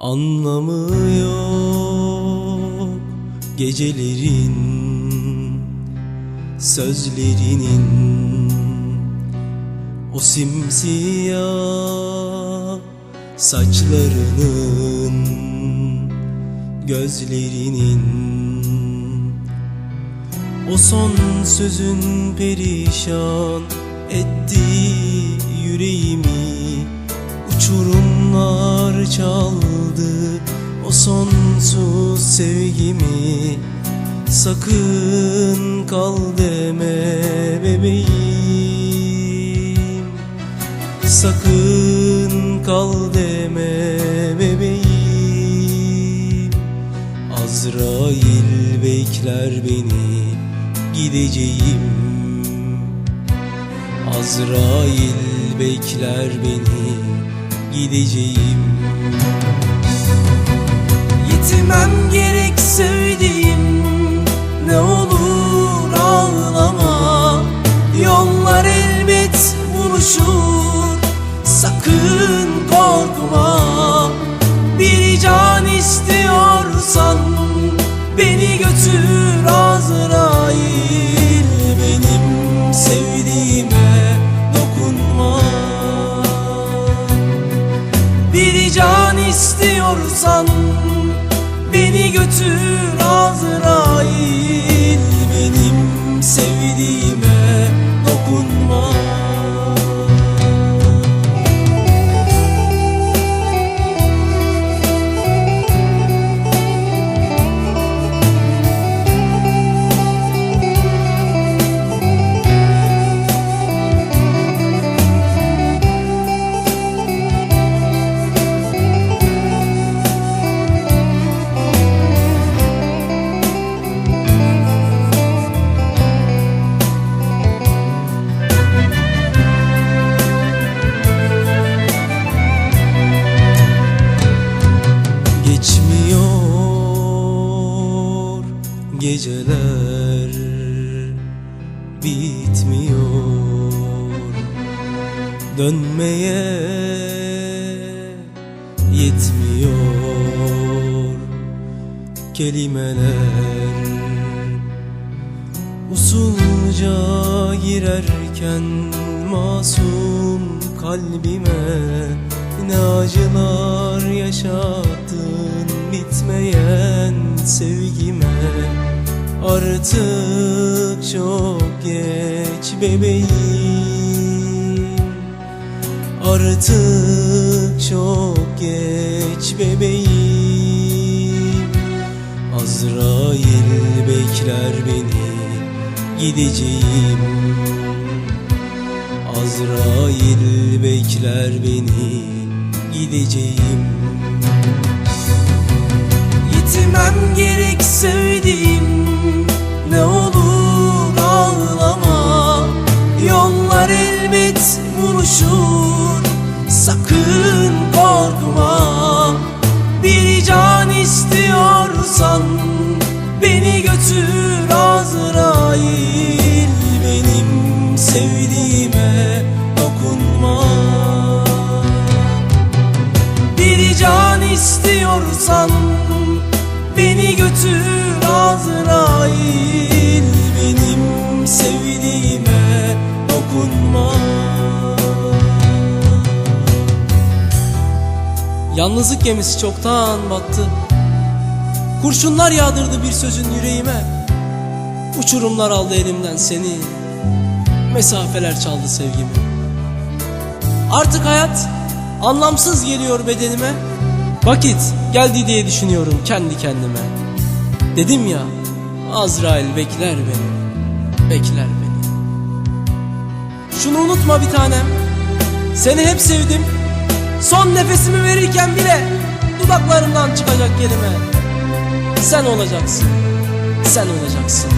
Anlamı yok gecelerin sözlerinin. O simsiyah saçlarının gözlerinin. O son sözün perişan etti yüreğimi Uçurumlar çaldı o sonsuz sevgimi. Sakın kal deme bebeğim. Sakın kal deme bebeğim. Azrail bekler beni gideceğim. Azrail bekler beni gideceğim Yitimem gerek sevdiğim ne olur ağlama. Yollar elbet buluşur sakın korkma. Bir can istiyorsan beni götür Azrail. Benim sevdiğime dokunma. Bir can istiyorsan Beni götür Azrail geceler bitmiyor. Dönmeye yetmiyor. Kelimeler Usulca girerken masum kalbime Ne acılar yaşattın bitmeyen sevgime Artık çok geç bebeğim. Artık çok geç bebeğim. Azrail bekler beni gideceğim. Azrail bekler beni gideceğim. Yitimem gerek buluşur sakın korkma. Bir can istiyorsan beni götür Azrail. Benim sevdiğime dokunma. Bir can istiyorsan Beni götür Azrail. Benim sevdiğime dokunma Yalnızlık gemisi çoktan battı. Kurşunlar yağdırdı bir sözün yüreğime. Uçurumlar aldı elimden seni. Mesafeler çaldı sevgimi. Artık hayat anlamsız geliyor bedenime. Vakit geldi diye düşünüyorum kendi kendime. Dedim ya Azrail bekler beni Bekler beni. Şunu unutma bir tanem. Seni hep sevdim Son nefesimi verirken bile Dudaklarımdan çıkacak kelime. Sen olacaksın. Sen olacaksın